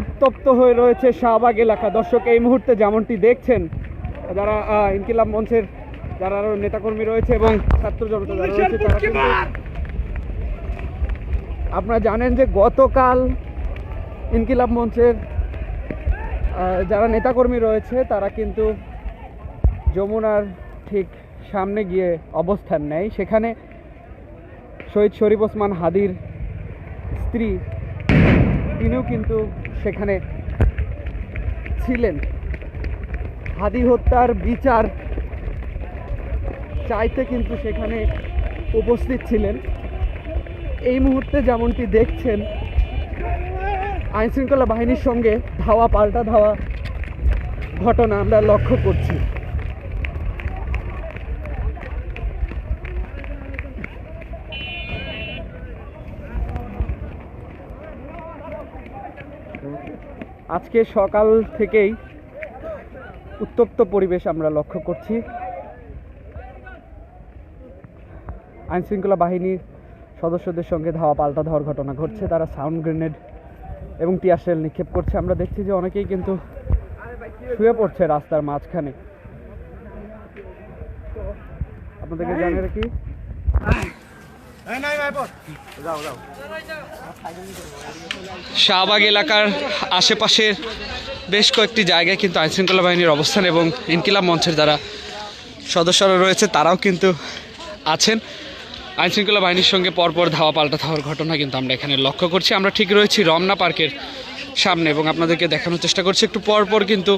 উত্তপ্ত হয়ে রয়েছে শাহবাগ এলাকা। দর্শক, এই মুহূর্তে যেমনটি দেখছেন, যারা ইনকিলাব মঞ্চের যারা আরও নেতাকর্মী রয়েছে এবং ছাত্র জনতা যারা রয়েছে, তারা আপনারা জানেন যে গতকাল ইনকিলাব মঞ্চের যারা নেতাকর্মী রয়েছে, তারা কিন্তু যমুনার ঠিক সামনে গিয়ে অবস্থান নেয়। সেখানে শহীদ শরীফ ওসমান হাদির স্ত্রী, তিনিও কিন্তু সেখানে ছিলেন। হাদি হত্যার বিচার চাইতে কিন্তু সেখানে উপস্থিত ছিলেন। এই মুহূর্তে যেমনটি দেখছেন, আইনশৃঙ্খলা বাহিনীর সঙ্গে ধাওয়া, পাল্টা ধাওয়া ঘটনা আমরা লক্ষ্য করছি। আজকে সকাল থেকেই উত্তপ্ত পরিবেশ আমরা লক্ষ্য করছি। আইনশৃঙ্খলা বাহিনীর সদস্যদের সঙ্গে ধাওয়া পাল্টা ধাওয়ার ঘটনা ঘটছে তারা সাউন্ড গ্রেনেড এবং টিয়ারশেল নিক্ষেপ করছে। আমরা দেখছি যে অনেকেই কিন্তু শুয়ে পড়ছে রাস্তার মাঝখানে। আপনাদেরকে জানিয়ে রাখি শাহবাগ এলাকার আশেপাশের বেশ কয়েকটি জায়গায় কিন্তু আইনশৃঙ্খলা বাহিনীর অবস্থান এবং ইনকিলাব মঞ্চের যারা সদস্যরা রয়েছে তারাও কিন্তু আছেন। আইনশৃঙ্খলা বাহিনীর সঙ্গে পরপর ধাওয়া পাল্টা ধাওয়ার ঘটনা কিন্তু আমরা এখানে লক্ষ্য করছি। আমরা ঠিক রয়েছি রমনা পার্কের সামনে এবং আপনাদেরকে দেখানোর চেষ্টা করছি একটু পরপর কিন্তু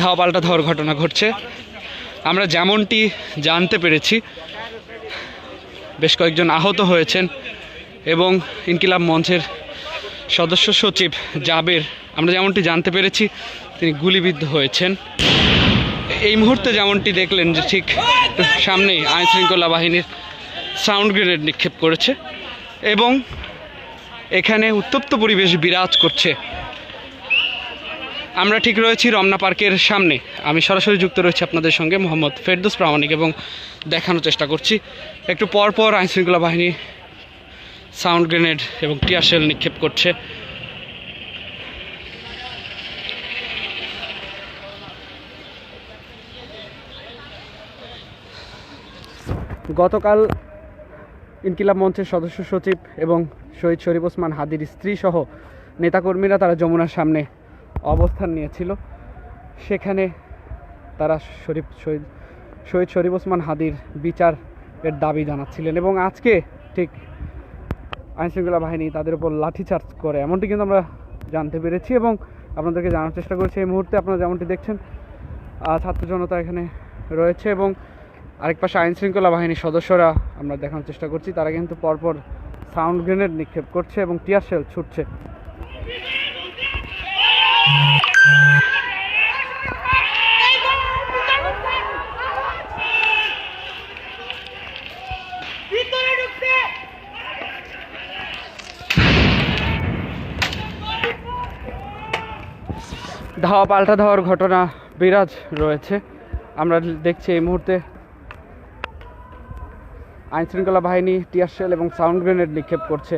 ধাওয়া পাল্টা ধাওয়ার ঘটনা ঘটছে। আমরা যেমনটি জানতে পেরেছি বেশ কয়েকজন আহত হয়েছেন এবং ইনকিলাব মঞ্চের সদস্য সচিব জাবের, আমরা যেমনটি জানতে পেরেছি, তিনি গুলিবিদ্ধ হয়েছেন। এই মুহূর্তে যেমনটি দেখলেন যে ঠিক সামনেই আইন শৃঙ্খলা বাহিনীর সাউন্ড গ্রেনেড নিক্ষেপ করেছে এবং এখানে উত্তপ্ত পরিবেশ বিরাজ করছে। আমরা ঠিক রয়েছি রমনা পার্কের সামনে। আমি সরাসরি যুক্ত রয়েছি আপনাদের সঙ্গে মোহাম্মদ ফেরদৌস প্রামাণিক এবং দেখানোর চেষ্টা করছি। একটু পর পর আইনশৃঙ্খলা বাহিনী সাউন্ড গ্রেনেড এবং টিয়ারশেল নিক্ষেপ করছে। গতকাল ইনকিলাব মঞ্চের সদস্য সচিব এবং শহীদ শরীফ ওসমান হাদির স্ত্রী সহ নেতাকর্মীরা তারা যমুনার সামনে অবস্থান নিয়েছিল। সেখানে তারা শরীফ শহীদ শহীদ শরীফ ওসমান হাদির বিচার এর দাবি জানাচ্ছিলেন এবং আজকে ঠিক আইনশৃঙ্খলা বাহিনী তাদের উপর লাঠিচার্জ করে, এমনটি কিন্তু আমরা জানতে পেরেছি এবং আপনাদেরকে জানার চেষ্টা করছি। এই মুহূর্তে আপনারা যেমনটি দেখছেন ছাত্র জনতা এখানে রয়েছে এবং আরেক পাশে আইনশৃঙ্খলা বাহিনীর সদস্যরা আমরা দেখানোর চেষ্টা করছি। তারা কিন্তু পরপর সাউন্ড গ্রেনেড নিক্ষেপ করছে এবং টিয়ার শেল ছুটছে। ধাওয়া পাল্টা ধাওয়ার ঘটনা বিরাজ রয়েছে। আমরা দেখছি এই মুহূর্তে আইনশৃঙ্খলা বাহিনী টিয়ারশেল এবং সাউন্ড গ্রেনেড নিক্ষেপ করছে।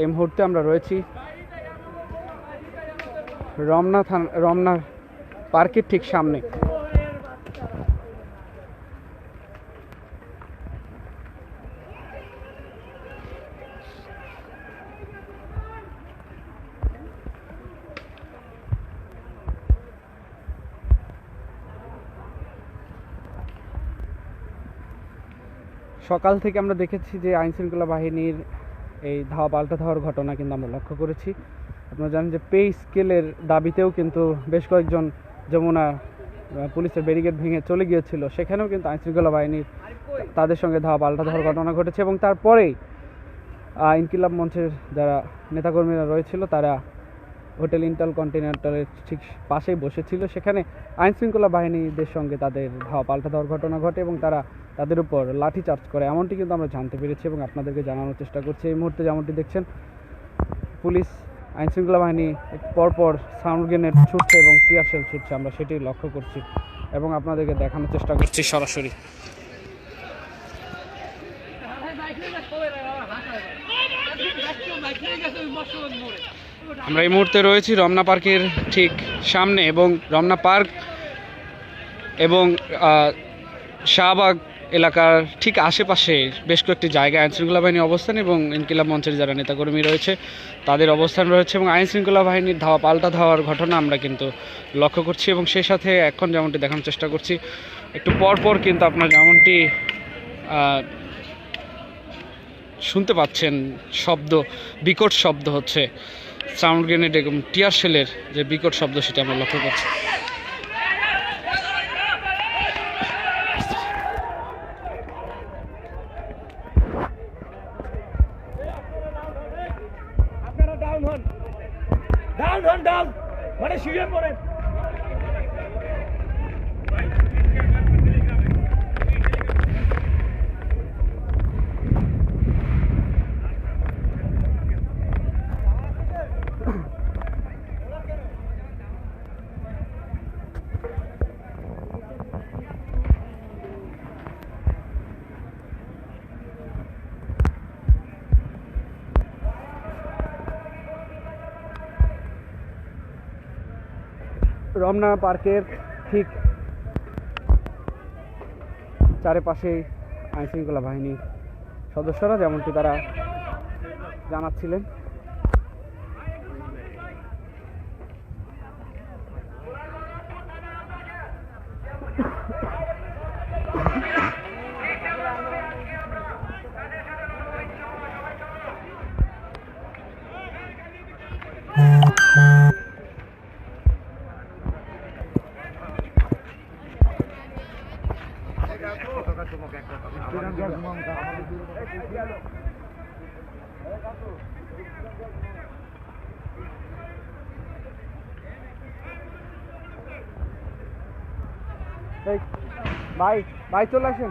এই মুহূর্তে আমরা রয়েছি রমনা থান, রমনা পার্কের ঠিক সামনে। সকাল থেকে আমরা দেখেছি যে আইনশৃঙ্খলা বাহিনীর এই ধাওয়া পাল্টা ধাওয়ার ঘটনা কিন্তু আমরা লক্ষ্য করেছি। আপনারা জানেন যে পে স্কেলের দাবিতেও কিন্তু বেশ কয়েকজন যমুনা পুলিশের ব্যারিকেড ভেঙে চলে গিয়েছিল। সেখানেও কিন্তু আইনশৃঙ্খলা বাহিনীর তাদের সঙ্গে ধাওয়া পাল্টা ধাওয়ার ঘটনা ঘটেছে এবং তারপরেই ইনকিলাব মঞ্চের যারা নেতাকর্মীরা রয়েছিল, তারা হোটেল ইন্টাল কন্টিনেন্টালের ঠিক পাশেই বসেছিল। সেখানে আইনশৃঙ্খলা বাহিনীদের সঙ্গে তাদের ধাওয়া পাল্টা দেওয়ার ঘটনা ঘটে এবং তারা তাদের উপর লাঠি চার্জ করে। এমনটি কিন্তু আমরা জানতে পেরেছি এবং আপনাদেরকে জানানোর চেষ্টা করছি। এই মুহূর্তে যেমনটি দেখছেন, পুলিশ আইনশৃঙ্খলা বাহিনী পরপর সাউন্ড গ্রেনেড ছুটছে এবং টিয়ারশেল ছুটছে, আমরা সেটি লক্ষ্য করছি এবং আপনাদেরকে দেখানোর চেষ্টা করছি সরাসরি। আমরা এই মুহূর্তে রয়েছি রমনা পার্কের ঠিক সামনে এবং রমনা পার্ক এবং শাহবাগ এলাকার ঠিক আশেপাশে বেশ কয়েকটি জায়গায় আইনশৃঙ্খলা বাহিনীর অবস্থান এবং ইনকিলাব মঞ্চের যারা নেতাকর্মী রয়েছে, তাদের অবস্থান রয়েছে এবং আইনশৃঙ্খলা বাহিনীর ধাওয়া, পাল্টা ধাওয়ার ঘটনা আমরা কিন্তু লক্ষ্য করছি এবং সেই সাথে এখন যেমনটি দেখানোর চেষ্টা করছি, একটু পর পর কিন্তু আপনার যেমনটি শুনতে পাচ্ছেন শব্দ, বিকট শব্দ হচ্ছে সাউন্ড গ্রেনেড এবং টিয়ার সেলের যে বিকট শব্দ সেটা আমরা লক্ষ্য করছি। What is you doing, Ramna পার্কের ঠিক চারিপাশে আইনশৃঙ্খলা বাহিনীর সদস্যরা যেমনটি তারা জানাচ্ছিলেন। ভাই ভাই চলে আসেন।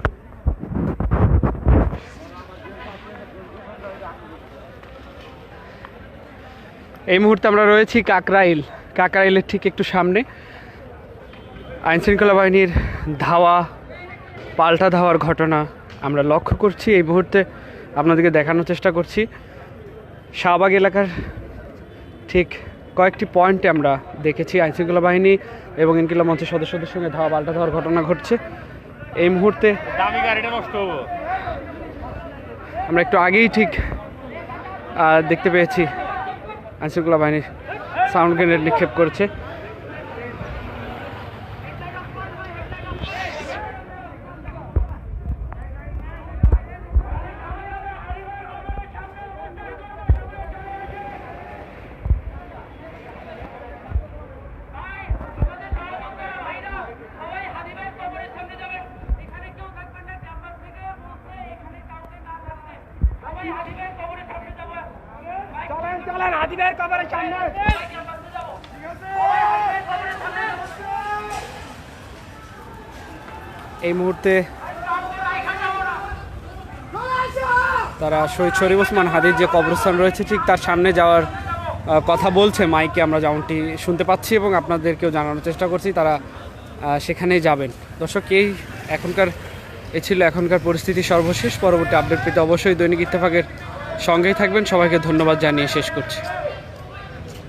এই মুহূর্তে আমরা রয়েছি কাকরাইল। কাকরাইলের ঠিক একটু সামনে। আইনশৃঙ্খলা বাহিনীর ধাওয়া পাল্টা ধাওয়ার ঘটনা আমরা লক্ষ্য করছি। এই মুহূর্তে আপনাদেরকে দেখানোর চেষ্টা করছি। শাহবাগ এলাকার ঠিক কয়েকটি পয়েন্টে আমরা দেখেছি আইনশৃঙ্খলা বাহিনী এবং ইনকিলা মঞ্চের সদস্যদের সঙ্গে ধাওয়া পাল্টা ধাওয়ার ঘটনা ঘটছে। এই মুহূর্তে আমরা একটু আগেই ঠিক দেখতে পেয়েছি আইনশৃঙ্খলা বাহিনী সাউন্ড গ্রেনেড নিক্ষেপ করেছে। চলেন চলেন হাদিবের কবরের সামনে। এই মুহূর্তে তারা শহীদ শরীফ ওসমান হাদির যে কবরস্থান রয়েছে ঠিক তার সামনে যাওয়ার কথা বলছে। মাইকে আমরা যেমনটি শুনতে পাচ্ছি এবং আপনাদেরকেও জানানোর চেষ্টা করছি তারা আহ, সেখানেই যাবেন। দর্শক এই এখনকার এ ছিল এখনকার পরিস্থিতি সর্বশেষ। পরবর্তী আপডেট পেতে অবশ্যই দৈনিক ইত্তেফাকের সঙ্গেই থাকবেন। সবাইকে ধন্যবাদ জানিয়ে শেষ করছি।